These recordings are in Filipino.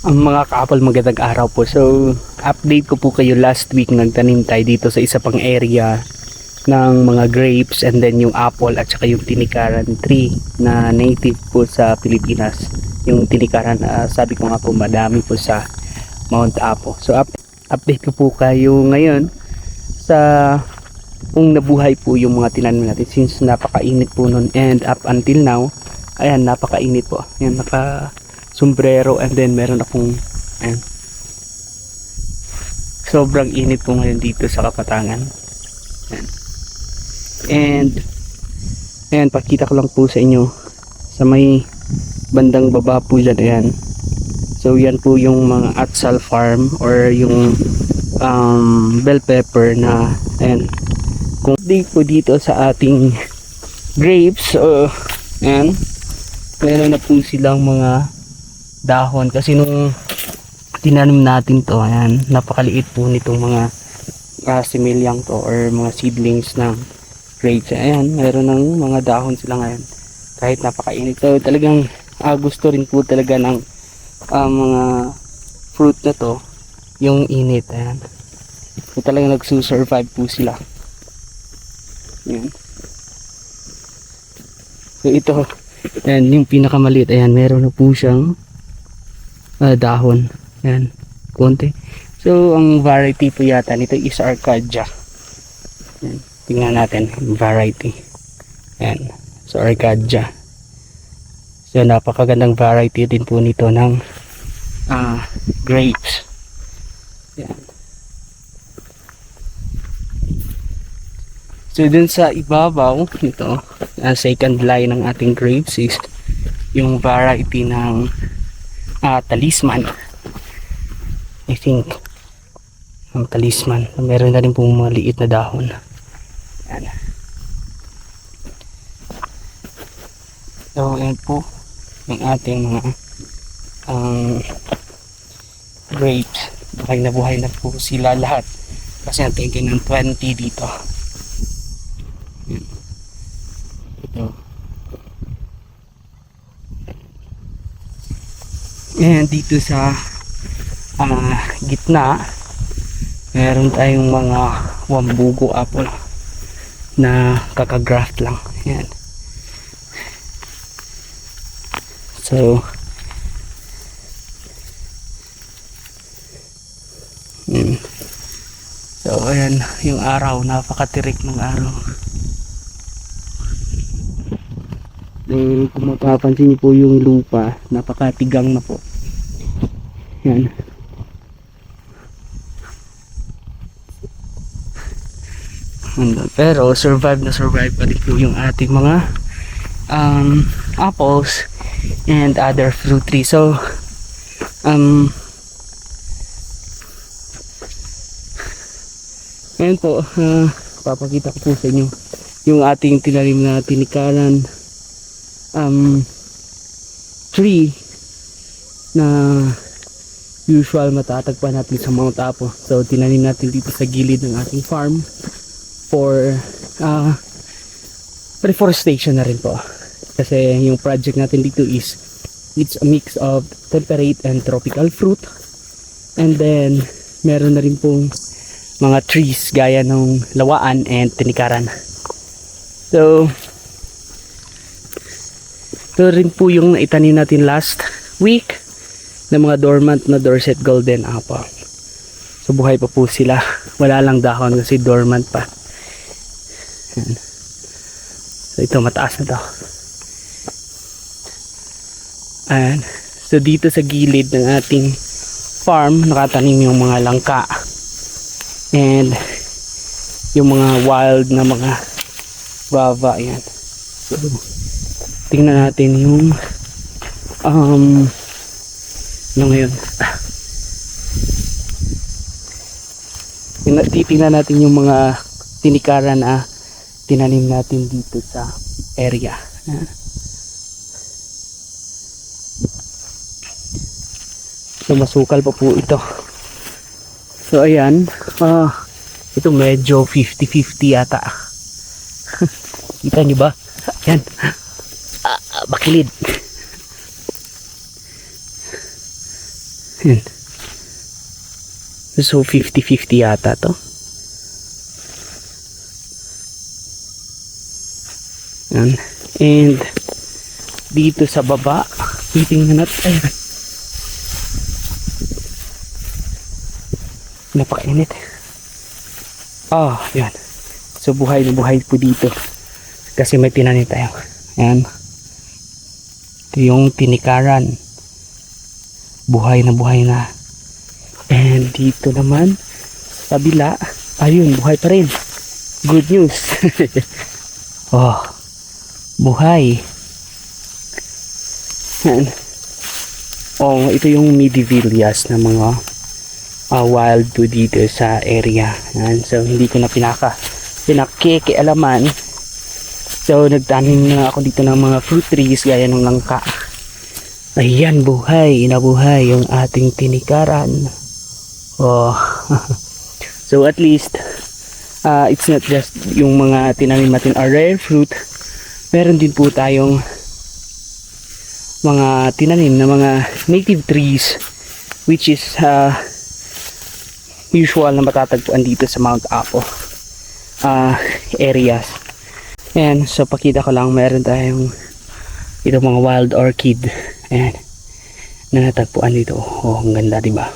Ang mga kaapol magandang araw po. So, update ko po kayo last week nagtanim tayo dito sa isa pang area ng mga grapes and then yung apple at saka yung tinikaran tree na native po sa Pilipinas. Yung tinikaran ah, sabi ko nga po madami po sa Mount Apo. So, up- update ko po kayo ngayon sa kung nabuhay po yung mga tinanim natin since napakainit po nun and up until now ayan napakainit po ayan naka sombrero and then meron akong ayan. Sobrang init po ngayon dito sa Kapatangan. Ayan. and ayan pakita ko lang po sa inyo. Sa may bandang baba po dyan ayan. So yan po yung mga atsal farm or yung um, bell pepper na ayan. Kung di po dito sa ating grapes so ayan. Meron na po silang mga dahon. Kasi nung tinanim natin to ayan napakaliit po nitong mga uh, to or mga seedlings ng grapes ayan meron ng mga dahon sila ngayon. Kahit napakainit. So talagang ah, gusto rin po talaga ng ah, mga fruit na to yung init. Ayan. So, talagang nagsusurvive po sila. Ayan. So ito. Ayan yung pinakamaliit. Ayan meron na po siyang ah, dahon. Ayan konti. So ang variety po yata nito is Arcadia. Ayan, tingnan natin. Variety. Ayan so Arcadia. So napakagandang variety din po nito ng ah, grapes. Ayan So dun sa ibabaw nito, uh, second line ng ating grapes is yung variety ng ah, talisman. I think ang talisman. Meron na rin pong mga liit na dahon. Yan. So yan po yung ating mga ang grapes. Buhay na buhay na po sila lahat. Kasi natigyan ng 20 dito. Ito. Ayan, dito sa ah, gitna, meron tayong mga wambugo apple na kakagraft lang. Ayan. So, mm. So, ayan, yung araw, napakatirik ng araw. Eh, kung mapapansin niyo po yung lupa, napakatigang na po. Yan. Andun. Pero survive na survive pa rin yung ating mga um, apples and other fruit trees. So, um, ngayon po, ah, papakita ko po sa inyo yung ating tinanim na tinikalan um, tree na usual matatagpan natin sa Mount Apo. So tinanim natin dito sa gilid ng ating farm for uh, reforestation na rin po. Kasi yung project natin dito is it's a mix of temperate and tropical fruit. And then meron na rin pong mga trees gaya ng lawaan and tinikaran. So ito rin po yung naitanim natin last week ng mga dormant na Dorset Golden Apple. So buhay pa po sila. Wala lang dahon kasi dormant pa. Yan. So ito mataas na to. Ayan. So dito sa gilid ng ating farm nakatanim yung mga langka. And yung mga wild na mga guava. Ayan. So, tingnan natin yung um ano ngayon? Tingnan- titingnan natin yung mga tinikaran na tinanim natin dito sa area. Ayan. so masukal pa po ito. So ayan. Ah ito medyo 50-50 yata. Kita nyo ba? Yan ah, bakilid Yan. So 50-50 yata to. Yan. And dito sa baba, titingnan natin. Ayan. Napakainit. Ah, yan. So buhay na buhay po dito. Kasi may tinanim tayo. Ayan. Ito yung tinikaran. Buhay na buhay na. And dito naman, sa kabila, ayun, buhay pa rin. Good news. oh, buhay. Yan. Oh, ito yung midivilias na mga ah, wild po dito sa area. Yan. So, hindi ko na pinaka pinakikialaman. So, nagtanim na ako dito ng mga fruit trees gaya ng langka. Ayan, buhay. Inabuhay yung ating tinikaran. Oh. so, at least, uh, it's not just yung mga tinanim natin are rare fruit. Meron din po tayong mga tinanim na mga native trees which is uh, usual na matatagpuan dito sa Mount Apo uh, areas. Ayan, so pakita ko lang meron tayong ito mga wild orchid. Ayan, na dito. Oh, ang ganda, di ba?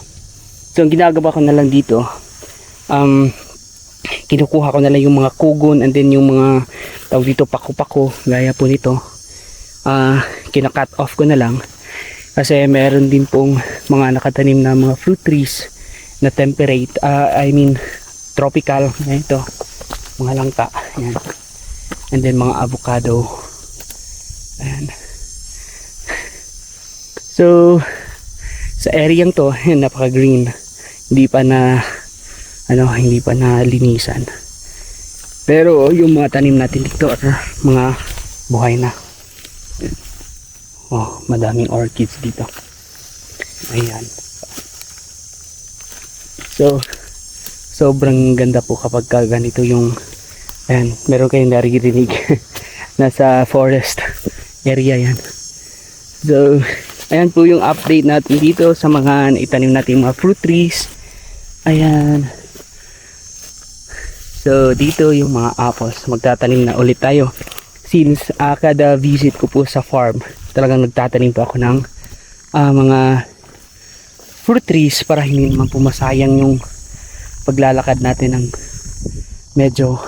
So, ang ginagawa ko na lang dito, um, kinukuha ko na lang yung mga kugon and then yung mga tawag dito paku-paku, gaya po nito. Ah, kina-cut off ko na lang kasi meron din pong mga nakatanim na mga fruit trees na temperate, ah, I mean tropical, Ayan ito, mga langka, ayan. And then mga avocado. Ayan. So, sa area to, napaka-green. Hindi pa na, ano, hindi pa na linisan. Pero yung mga tanim natin dito are mga buhay na. Oh, madaming orchids dito. Ayan. So, sobrang ganda po kapag ka ganito yung ayan, meron kayong naririnig nasa forest area yan so, ayan po yung update natin dito sa mga itanim natin mga fruit trees ayan so dito yung mga apples magtatanim na ulit tayo since ah, kada visit ko po sa farm talagang nagtatanim po ako ng ah, mga fruit trees para hindi naman po masayang yung paglalakad natin ng medyo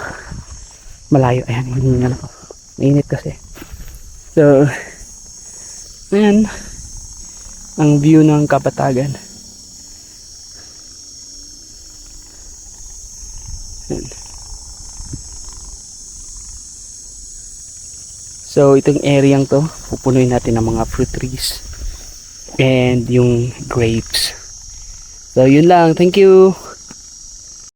malayo. Ayan, hindi na ako. Mainit kasi. So, ayan. Ang view ng kapatagan. Ayan. So, itong area to, pupunuin natin ng mga fruit trees and yung grapes. So, yun lang. Thank you.